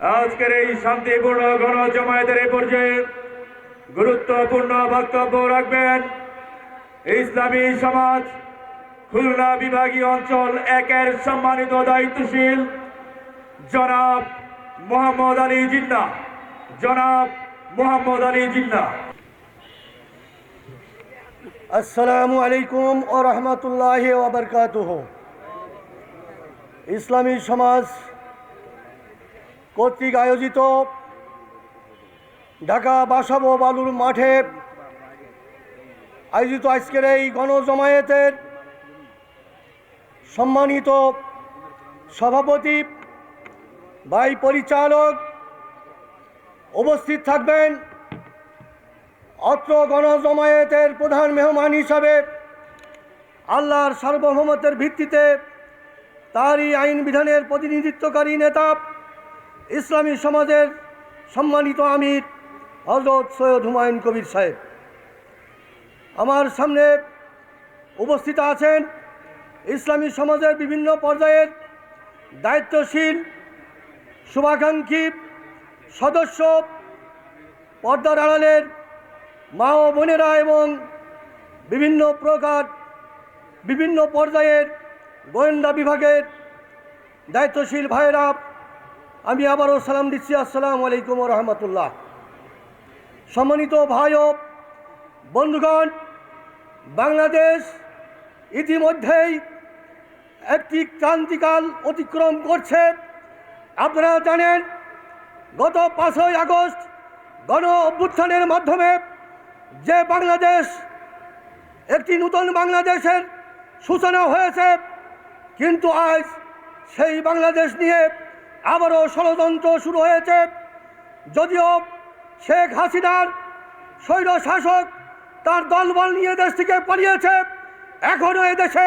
আজকের এই শান্তিপূর্ণ গণ জমায়েতের এই পর্যায়ে গুরুত্বপূর্ণ বক্তব্য রাখবেন ইসলামী সমাজ, খুলনা বিভাগীয় অঞ্চল একের সম্মানিত দায়িত্বশীল জনাব মোহাম্মদ আলী জিন্না। জনাব মোহাম্মদ আলী জিন্না। আসসালামু আলাইকুম ও রহমতুল্লাহ ওবরকাতুহ ইসলামী সমাজ কর্তৃক আয়োজিত ঢাকা বাসাবো বালুর মাঠে আয়োজিত আজকের এই গণজমায়েতের সম্মানিত সভাপতি, ভাই পরিচালক উপস্থিত থাকবেন অত্র গণজমায়েতের প্রধান মেহমান হিসাবে আল্লাহর সার্বভৌমত্বের ভিত্তিতে তারই আইন বিধানের প্রতিনিধিত্বকারী নেতা ইসলামী সমাজের সম্মানিত আমির হজরত সৈয়দ হুমায়ুন কবির সাহেব। আমার সামনে উপস্থিত আছেন ইসলামী সমাজের বিভিন্ন পর্যায়ের দায়িত্বশীল, শুভাকাঙ্ক্ষী সদস্য, পর্দার আড়ালের মা ও বোনেরা এবং বিভিন্ন প্রকার বিভিন্ন পর্যায়ের গোয়েন্দা বিভাগের দায়িত্বশীল ভাইয়েরা আমি আবারও সালাম দিচ্ছি। আসসালাম আলাইকুম রহমতুল্লাহ। সম্মানিত ভাই ও বন্ধুগণ, বাংলাদেশ ইতিমধ্যেই একটি ক্রান্তিকাল অতিক্রম করছে। আপনারা জানেন, গত পাঁচই আগস্ট গণ অভ্যুত্থানের মাধ্যমে যে বাংলাদেশ, একটি নূতন বাংলাদেশের সূচনা হয়েছে, কিন্তু আজ সেই বাংলাদেশ নিয়ে আবারও ষড়যন্ত্র শুরু হয়েছে। যদিও শেখ হাসিনার স্বৈর শাসক তার দলবল নিয়ে দেশ থেকে পালিয়েছে এখনও এদেশে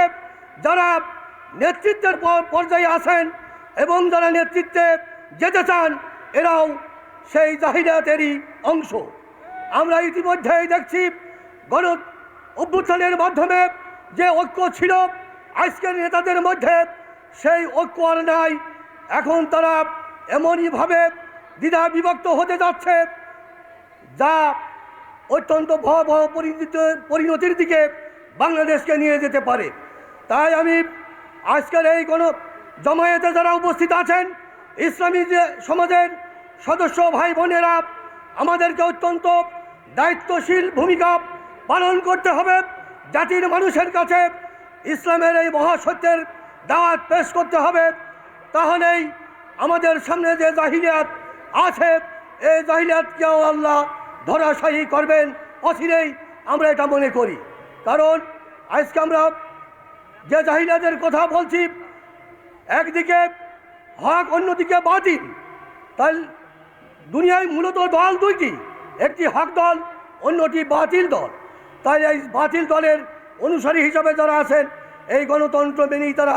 যারা নেতৃত্বের পর্যায়ে আছেন এবং যারা নেতৃত্বে যেতে চান, এরাও সেই জাহিরাতেরই অংশ। আমরা ইতিমধ্যেই দেখছি গণ অভ্যুত্থানের মাধ্যমে যে ঐক্য ছিল, আজকের নেতাদের মধ্যে সেই ঐক্য আর নাই। এখন তারা এমনইভাবে দ্বিধা বিভক্ত হতে যাচ্ছে, যা অত্যন্ত ভয়াবহ পরিণতি- পরিণতির দিকে বাংলাদেশকে নিয়ে যেতে পারে। তাই আমি আজকের এই কোনো জমায়েতে যারা উপস্থিত আছেন, ইসলামী যে সমাজের সদস্য ভাই বোনেরা আমাদেরকে অত্যন্ত দায়িত্বশীল ভূমিকা পালন করতে হবে। জাতির মানুষের কাছে ইসলামের এই মহাসত্যের দাওয়াত পেশ করতে হবে। তাহলেই আমাদের সামনে যে জাহিলিয়াত আছে, এই জাহিলিয়াতকেও আল্লাহ ধরাশায়ী করবেন। অচিরেই আমরা এটা মনে করি। কারণ আজকে আমরা যে জাহিলিয়াতের কথা বলছি, একদিকে হক, অন্যদিকে বাতিল। তাই দুনিয়ায় মূলত দল দুইটি, একটি হক দল, অন্যটি বাতিল দল। তাই এই বাতিল দলের অনুসারী হিসাবে যারা আছেন, এই গণতন্ত্র মেনেই তারা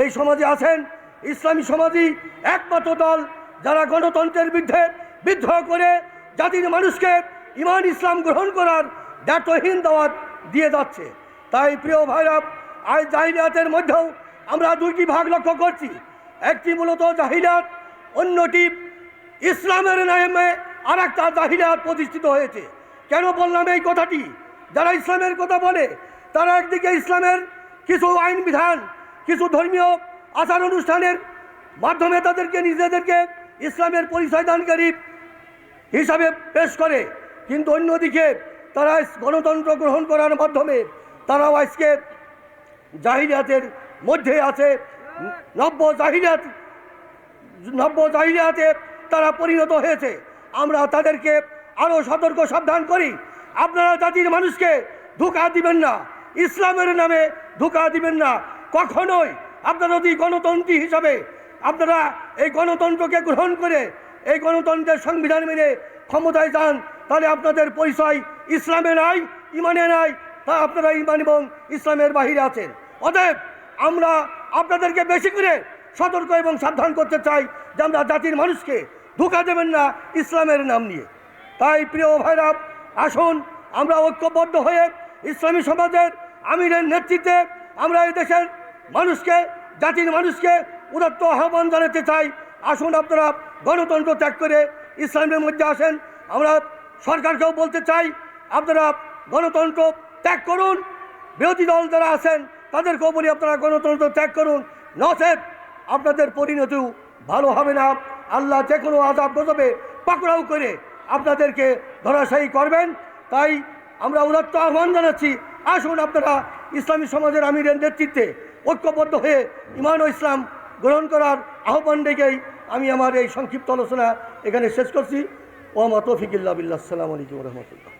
এই সমাজে আছেন। ইসলামী সমাজই একমাত্র দল যারা গণতন্ত্রের বিরুদ্ধে বিদ্রোহ করে জাতির মানুষকে ইমান ইসলাম গ্রহণ করার দায়িত্বহীন দাওয়াত দিয়ে যাচ্ছে। তাই প্রিয় ভাইরা, আজ জাহিলিয়াতের মধ্যেও আমরা দুইটি ভাগ লক্ষ্য করছি। একটি মূলত জাহিলিয়াত, অন্যটি ইসলামের নামে আর একটা জাহিলিয়াত প্রতিষ্ঠিত হয়েছে। কেন বললাম এই কথাটি? যারা ইসলামের কথা বলে, তারা একদিকে ইসলামের কিছু আইন বিধান, কিছু ধর্মীয় আচার অনুষ্ঠানের মাধ্যমে তাদেরকে, নিজেদেরকে ইসলামের পরিচয় দানকারী হিসাবে পেশ করে। কিন্তু অন্যদিকে তারা গণতন্ত্র গ্রহণ করার মাধ্যমে তারাও আজকে জাহিলিয়াতের মধ্যে আছে। নব্য জাহিলিয়াত, নব্য জাহিলিয়াতে তারা পরিণত হয়েছে। আমরা তাদেরকে আরও সতর্ক, সাবধান করি। আপনারা জাতির মানুষকে ধোকা দিবেন না। ইসলামের নামে ধোকা দিবেন না। কখনোই আপনারা যদি গণতন্ত্রী হিসাবে আপনারা এই গণতন্ত্রকে গ্রহণ করে এই গণতন্ত্রের সংবিধান মেনে ক্ষমতায় যান, তাহলে আপনাদের পরিচয় ইসলামে নাই, ইমানে নাই, তা আপনারা ইমান এবং ইসলামের বাহিরে আছেন। অতএব আমরা আপনাদেরকে বেশি করে সতর্ক এবং সাবধান করতে চাই যে আমরা জাতির মানুষকে ধোকা দেবেন না ইসলামের নাম নিয়ে। তাই প্রিয় ভাইরা, আসুন, আমরা ঐক্যবদ্ধ হয়ে ইসলামী সমাজের আমিরের নেতৃত্বে আমরা এই দেশের মানুষকে, জাতির মানুষকে উদাত্ত আহ্বান জানাতে চাই। আসুন আপনারা গণতন্ত্র ত্যাগ করে ইসলামের মধ্যে আসেন। আমরা সরকারকেও বলতে চাই, আপনারা গণতন্ত্র ত্যাগ করুন। বিরোধী দল যারা আছেন, তাদেরকেও বলি আপনারা গণতন্ত্র ত্যাগ করুন। নচেত আপনাদের পরিণতিও ভালো হবে না। আল্লাহ যে কোনো আজাব গজবে পাকড়াও করে আপনাদেরকে ধরাশায়ী করবেন। তাই আমরা উদাত্ত আহ্বান জানাচ্ছি, আসুন আপনারা ইসলামী সমাজের আমিরের নেতৃত্বে ঐক্যবদ্ধ হয়ে ইমান ইসলাম গ্রহণ করার আহ্বান ডেকেই আমি আমার এই সংক্ষিপ্ত আলোচনা এখানে শেষ করছি। ও তৌফিকুল্লাহ বিল্লা সালাম আলাইকুম রহমতুল্লাহ।